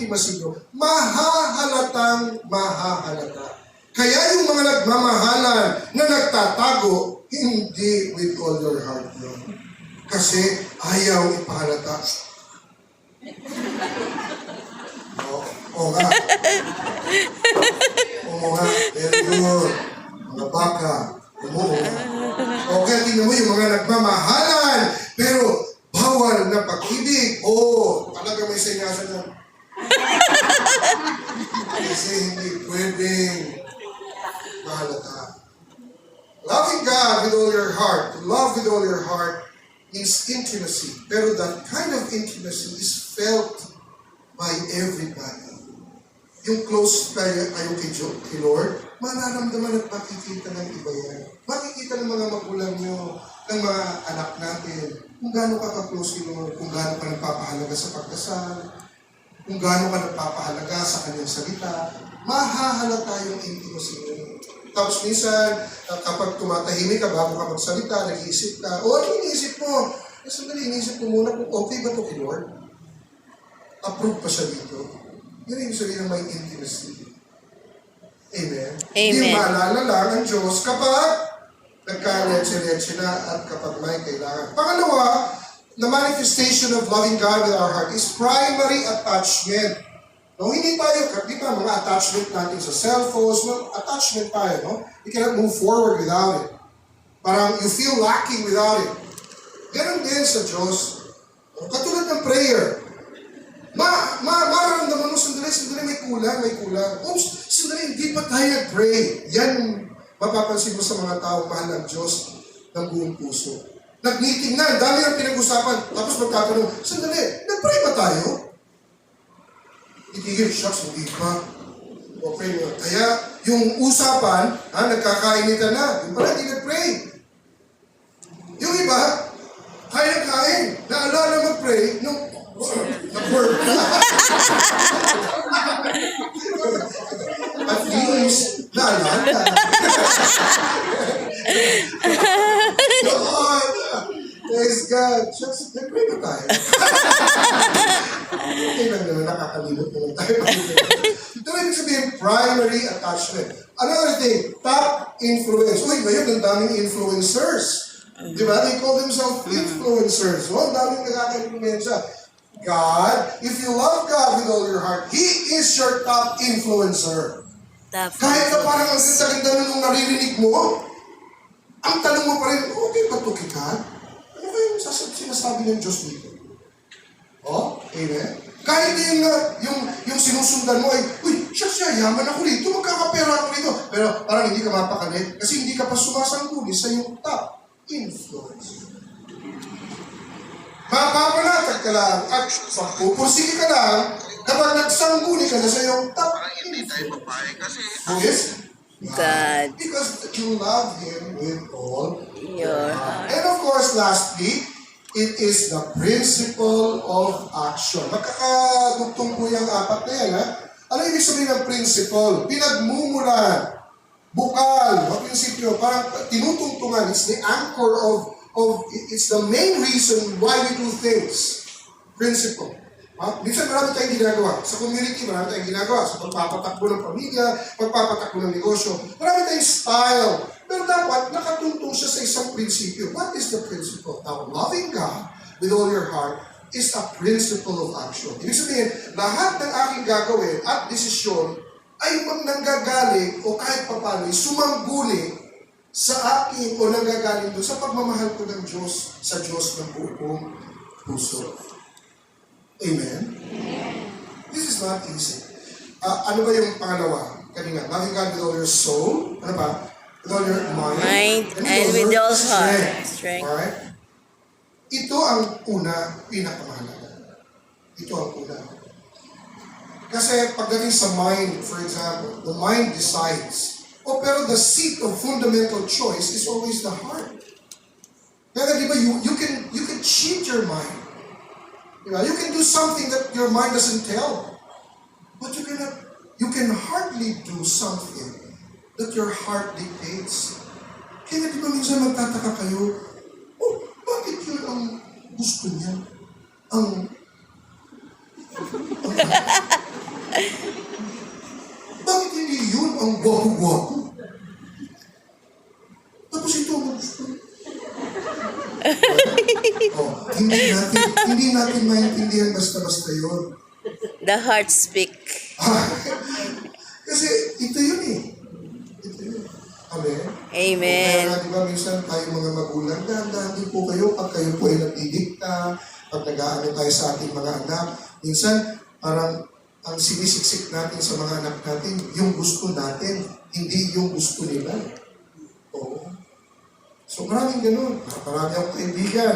intimacy nyo, mahahalatang mahahalata. Kaya yung mga nagmamahalan na nagtatago, hindi with all your heart yun. Kasi ayaw ipahalata. Oo, oo nga. Oo nga, very good. Mga baka, umuo. Okay, tingnan mo yung mga nagmamahalan, pero bawal na pag-ibig. Oo, talaga may senyasan na. Kasi hindi pwedeng mahalata. Loving God with all your heart, love with all your heart, is intimacy. Pero that kind of intimacy is felt by everybody. Yung close kayo, kayo kay, Jo- kay Lord, mararamdaman at makikita ng iba yan. Makikita ng mga magulang nyo, ng mga anak natin, kung gaano ka ka-close kay Lord, kung gaano ka nagpapahalaga sa pagdasal, kung gaano ka nagpapahalaga sa kanyang salita, mahahalata yung intimacy mo. Tapos minsan, uh, kapag tumatahimik ka bago ka magsalita, nag-iisip ka, o ano iniisip mo? Eh, sandali, iniisip mo muna kung okay ba ito kay Lord? Approve pa siya dito. Yun yung sabihin ng may intimacy. Amen? Hindi Amen. maalala lang ang Diyos kapag nagka-letse-letse na at kapag may kailangan. Pangalawa, the manifestation of loving God with our heart is primary attachment. No, hindi tayo, di ba, mga attachment natin sa cellphones, well, attachment tayo, no? You cannot move forward without it. Parang you feel lacking without it. Ganon din sa Diyos. Katulad ng prayer. Ma, ma, mararamdaman mo, sandali, sandali, may kulang, may kulang. Oops, sandali, hindi pa tayo nag-pray. Yan mapapansin mo sa mga tao, mahal ng Diyos ng buong puso. Nag-meeting na, dami ang pinag-usapan, tapos magtatanong, sandali, nag-pray ba tayo? Itigil, shucks, hindi pa. Okay mo. Kaya, yung usapan, ha, nagkakainitan na. Yung pala, hindi nag-pray. Yung iba, kaya kain. Naalala mag-pray, nung nag-work na. At least, naalala. God, God. Shucks, nag-pray ba tayo? Okay lang naman, nakakalimot naman tayo. Pero ibig sabihin, primary attachment. Another thing, top influence. Uy, ngayon, ang daming influencers. Di ba? They call themselves influencers. Oh, ang daming nakaka-influensya. God, if you love God with all your heart, He is your top influencer. Kahit na parang ang ganda-ganda na nung naririnig mo, ang tanong mo pa rin, okay ba ito kita? Sinasabi ng Diyos dito? Oh, amen. Kahit na yung, uh, yung, yung sinusundan mo ay, uy, siya siya, yaman ako rito, magkakapera ako rito. Pero parang hindi ka mapakalit kasi hindi ka pa sumasangguni sa yung top influence. Mapapanatag ka lang at pagpupursige ka lang kapag nagsangguni ka na sa yung top hindi tayo papayag kasi Yes? God. Because you love Him with all Your heart. And of course, lastly, it is the principle of action. Magkakadugtong po yung apat na yan, ha? Ano ibig sabihin ng principle? Pinagmumulan, bukal, o prinsipyo, parang tinutungtungan. It's the anchor of, of, it's the main reason why we do things. Principle. Ha? Minsan marami tayong ginagawa. Sa community, marami tayong ginagawa. Sa pagpapatakbo ng pamilya, pagpapatakbo ng negosyo. Marami tayong style. Pero dapat nakatuntong siya sa isang prinsipyo. What is the principle? Now, loving God with all your heart is a principle of action. Ibig sabihin, lahat ng aking gagawin at desisyon ay pag nanggagaling o kahit papano, sumangguni sa akin o nanggagaling doon sa pagmamahal ko ng Diyos, sa Diyos ng buong puso. Amen? This is not easy. Ah, ano ba yung pangalawa? Kanina, loving God with all your soul. Ano ba? All mind. And with your heart. Strength. Alright? Ito ang una, pinakamahalaga. Ito ang una. Kasi pagdating sa mind, for example, the mind decides. Oh, pero the seat of fundamental choice is always the heart. Kaya di ba, you, you, can, you can cheat your mind. Di ba? You can do something that your mind doesn't tell. But you cannot, you can hardly do something that your heart dictates. Kaya di ba minsan magtataka kayo, oh, bakit yun ang gusto niya? Ang... bakit hindi yun ang gwapo-gwapo? Tapos ito ang gusto niya. oh, hindi natin, hindi natin maintindihan basta-basta yun. The heart speak. Kasi ito yun eh. Amen? Kaya di ba minsan tayo mga magulang, dahan-dahan po kayo pag kayo po ay nagdidikta, pag nag-aano tayo sa ating mga anak. Minsan, parang ang sinisiksik natin sa mga anak natin, yung gusto natin, hindi yung gusto nila. Oo. So maraming ganun. Marami akong kaibigan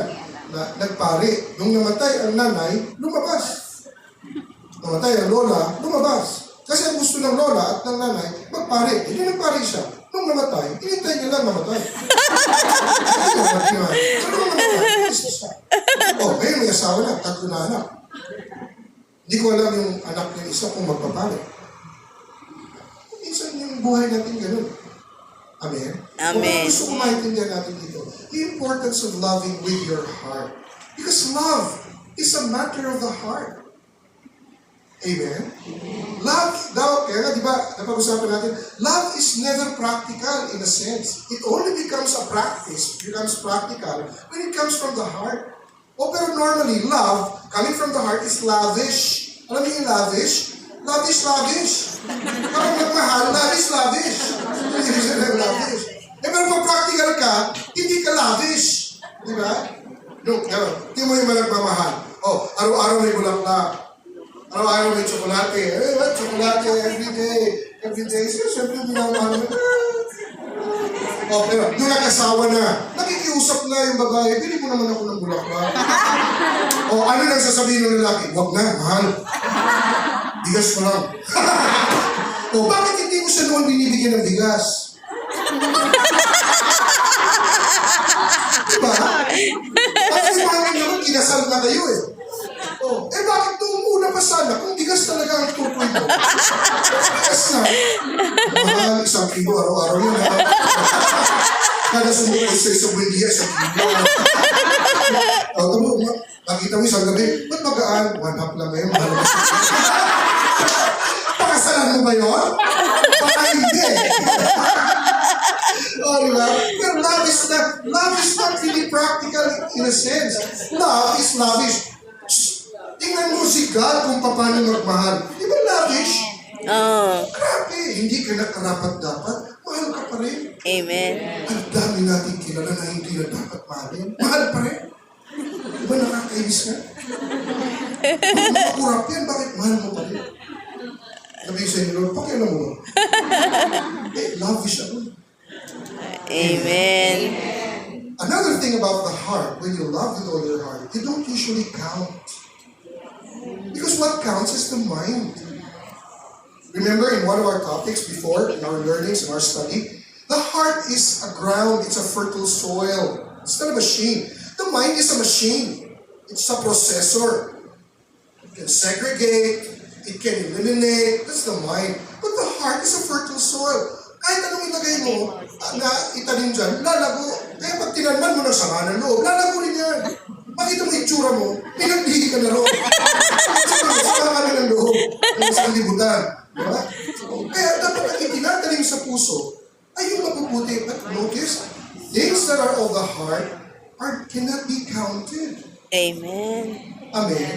na nagpari. Nung namatay ang nanay, lumabas. Namatay ang lola, lumabas. Kasi ang gusto ng lola at ng nanay, magpari. Hindi nagpari siya. Nung namatay, inintay niya lang mamatay. Hindi naman kinain. So nung namatay, gusto siya. Oh, ngayon may asawa na, tatlo na anak. Hindi ko alam yung anak ng isa kung magpapari. Minsan yung buhay natin ganun. Amen? Amen. Kung gusto ko maintindihan natin dito, the importance of loving with your heart. Because love is a matter of the heart. Amen? Love, daw, kaya nga, di ba, napag-usapan natin, love is never practical in a sense. It only becomes a practice, becomes practical when it comes from the heart. O pero normally, love, coming from the heart, is lavish. Alam niyo yung lavish? Love is lavish. Kapag nagmahal, love is lavish. Hindi siya ng lavish. Eh, pero pag practical ka, hindi ka lavish. Di ba? No, gano'n. Hindi mo yung nagmamahal. Oh, araw-araw may bulaklak. Araw-araw may tsokolate. Eh, what? Tsokolate every day. Every day. So, siyempre, minamahal mo. Oh, pero nung nag-asawa na, nakikiusap na yung babae, bili mo naman ako ng bulaklak. o ano nang sasabihin ng lalaki? Huwag na, mahal. Bigas mo lang. O bakit hindi mo siya noon binibigyan ng bigas? diba? Si Mami naman, kinasal na kayo eh. Oh, eh bakit nung una pa sana, kung bigas talaga ang tukoy mo? Bigas na. Mahal, isang kilo araw-araw yun. ha? Kada sumuko sa isang buwendiya, isang kilo. O, tamo, nakita mo isang gabi, ba't magaan? One half lang ngayon, mahal na ba yun? Baka hindi. oh, di ba? Pero love is not, love is not really practical in a sense. Love is lavish. Tingnan mo si God kung paano magmahal. Di ba lavish? Oh, Grabe, hindi ka na karapat dapat. Mahal ka pa rin. amen. Ang dami natin kilala na hindi na dapat mahalin. Mahal pa rin. Di ba nakakainis ka? Kung makakurap yan, bakit mahal mo pa rin? Sabi ko sa inyo, pakialam mo eh, lavish ako. Amen. Another thing about the heart, when you love with all your heart, you don't usually count. Because what counts is the mind. Remember in one of our topics before, in our learnings, in our study, the heart is a ground, it's a fertile soil. It's not a machine. The mind is a machine. It's a processor. It can segregate, it can eliminate, that's the mind. But the heart is a fertile soil. Kahit anong ilagay mo na itanim dyan, lalago. Kaya pag tinanman mo ng sama ng loob, lalago rin yan. Makita mo itsura mo, pinaglihi ka na roon. Sama ka ng loob. Ng isang libutan. Diba? Kaya dapat ang itinatanim sa puso ay yung mabubuti. But notice, things that are of the heart are cannot be counted. Amen. Amen?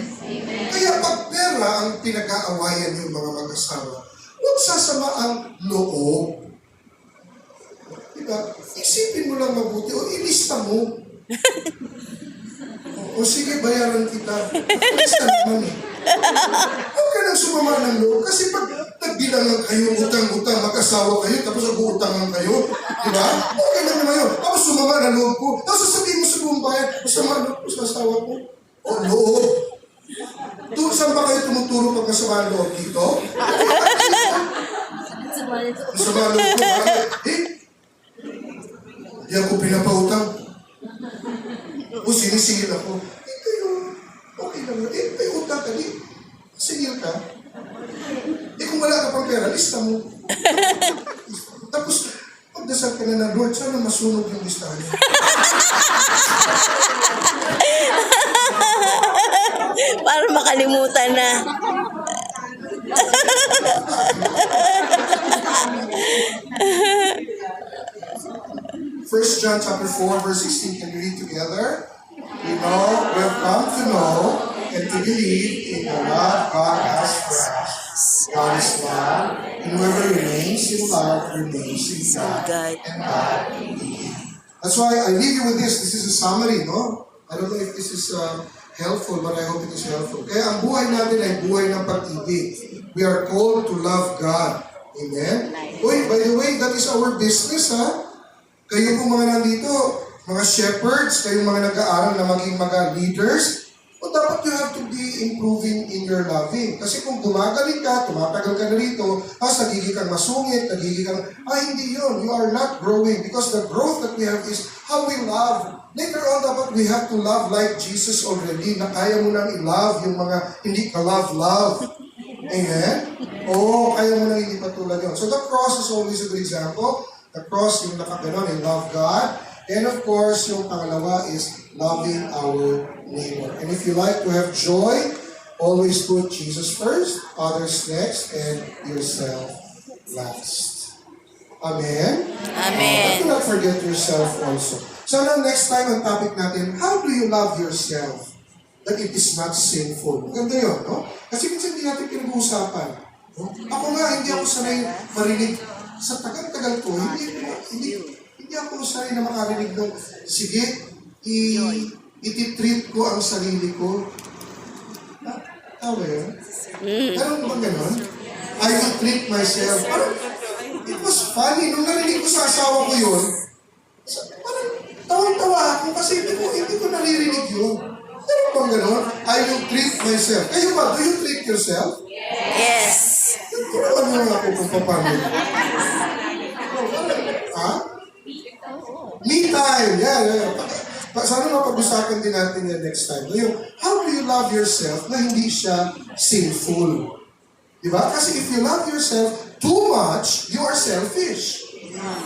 Kaya pag pera ang pinag-aawayan yung mga mag-asawa, huwag sasama ang loob. Diba? Isipin mo lang mabuti o ilista mo. o, o sige, bayaran kita. Ilista naman eh. Huwag ka nang sumama ng loob kasi pag nagbilangan kayo, utang-utang, mag-asawa kayo, tapos nag-uutangan kayo, di ba? Okay na naman yun. Tapos sumama ng loob ko. Tapos sasabihin mo sa buong bayan, masama ang loob ko sa asawa ko. O loob. Doon saan ba kayo tumuturo pag masama ang loob dito? Masama ang loob ko. Eh, hindi ako pinapautang. O sinisingil ako. Eh okay lang yun. Eh, may utang ka din. Singil ka. Eh kung wala ka pang pera, lista mo. Tapos, pagdasal ka na na, Lord, sana masunog yung listahan niya para makalimutan na. First John chapter 4 verse 16 can we read together? We know, we've come to know and to believe in the love God has for us. God is love, and whoever remains in love remains in God. and God in Him. That's why I leave you with this. This is a summary, no? I don't know if this is. Uh, helpful, but I hope it is helpful. Kaya ang buhay natin ay buhay ng pag-ibig. We are called to love God. Amen? Uy, by the way, that is our business, ha? Kayo po mga nandito, mga shepherds, kayong mga nag-aaral na maging mga leaders, o dapat you have to be improving in your loving. Kasi kung gumagaling ka, tumatagal ka na rito, ah, nagiging kang masungit, nagiging kang, ah, hindi yun. You are not growing because the growth that we have is how we love. Later on, dapat we have to love like Jesus already, na kaya mo nang i-love yung mga hindi ka love-love. Amen? Oo, kaya mo nang hindi patulad yun. So the cross is always a good example. The cross, yung nakaganon, yung love God. And of course, yung pangalawa is loving our neighbor. And if you like to have joy, always put Jesus first, others next, and yourself last. Amen? Amen. Do not forget yourself also. Sana next time ang topic natin, how do you love yourself? That it is not sinful. Maganda yun, no? Kasi minsan hindi natin pinag-uusapan. No? Ako nga, hindi ako sanay marinig. Sa tagal-tagal ko, hindi, hindi, hindi ako sanay na makarinig ng, sige, i, ititreat ko ang sarili ko. Ah, Tama yun? Meron bang ganon? I will treat myself. Parang, it was funny. Nung narinig ko sa asawa ko yun, parang tawang-tawa ako kasi hindi ko, hindi ko naririnig yun. Meron bang ganon? I will treat myself. Kayo ba? Do you treat yourself? Yes. Turuan mo nga ako kung paano. Ha? Me time. Yeah, yeah. Sana mapag-usapan din natin yan next time. Yung, how do you love yourself na hindi siya sinful? Di ba? Kasi if you love yourself too much, you are selfish.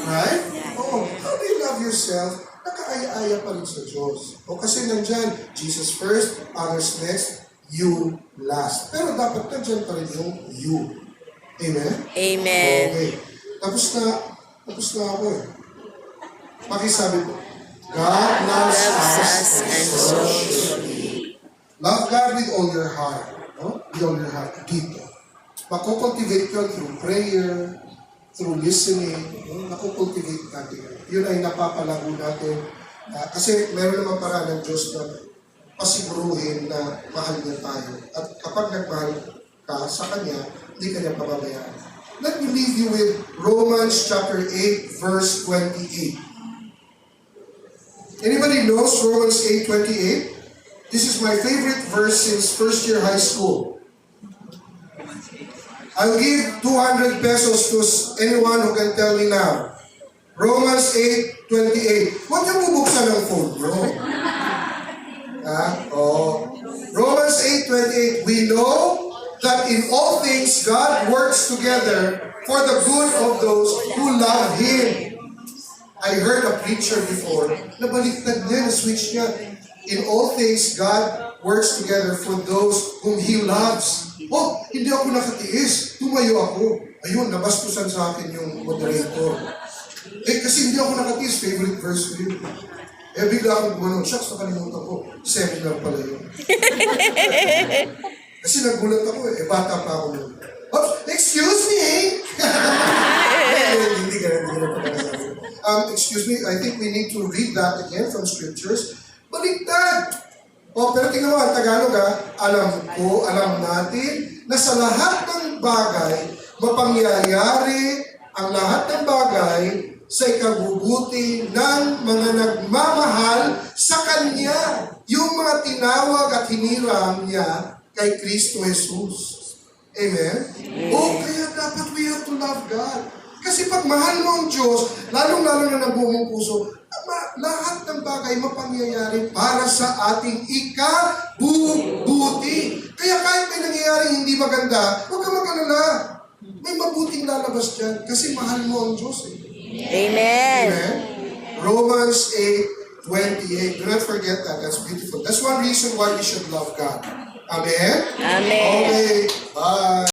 Right? Oh, how do you love yourself? Nakaaya-aya pa rin sa Diyos. O kasi nandyan, Jesus first, others next, you last. Pero dapat nandyan pa rin yung you. Amen? Amen. Okay. Tapos na, tapos na ako eh. Pakisabi ko, God loves us and so so should we. Love God with all your heart. No? With all your heart. Dito. Makukultivate yun through prayer, through listening. No? Nakukultivate natin yun. Yun ay napapalago natin. Ah, kasi meron naman para ng Diyos na pasiguruhin na mahal niya tayo. At kapag nagmahal ka sa Kanya, hindi Kanya pababayaan. Let me leave you with Romans chapter 8, verse 28. Anybody knows Romans 8:28? This is my favorite verse since first year high school. I'll give 200 pesos to anyone who can tell me now. Romans 8:28. Huwag niyo bubuksan ang phone bro. Ha? Oh. Romans 8:28. We know that in all things God works together for the good of those who love Him. I heard a preacher before, nabaliktad niya, na-switch niya. In all things, God works together for those whom He loves. Oh, hindi ako nakatiis. Tumayo ako. Ayun, nabastusan sa akin yung moderator. Eh, kasi hindi ako nakatiis. Favorite verse ko yun. Eh, bigla akong gumanon. Shucks, nakalimutan ko. Seminar pala yun. Kasi nagulat ako eh. Eh, bata pa ako nun. Oh, excuse me! hindi ka hindi ka. Um, excuse me, I think we need to read that again from scriptures. Baliktad! O, pero tingnan mo, ang Tagalog ha, alam ko, alam natin, na sa lahat ng bagay, mapangyayari ang lahat ng bagay sa ikabubuti ng mga nagmamahal sa Kanya. Yung mga tinawag at hiniram niya kay Kristo Jesus. Amen? O, kaya dapat we have to love God. Kasi pag mahal mo ang Diyos, lalong-lalo na ng buong puso, lahat ng bagay mapangyayari para sa ating ikabubuti. Kaya kahit may nangyayaring hindi maganda, huwag ka mag-alala. May mabuting lalabas dyan kasi mahal mo ang Diyos. Eh. Amen. Amen? Romans 8, 28. Do not forget that. That's beautiful. That's one reason why we should love God. Amen? Amen. Okay. Bye.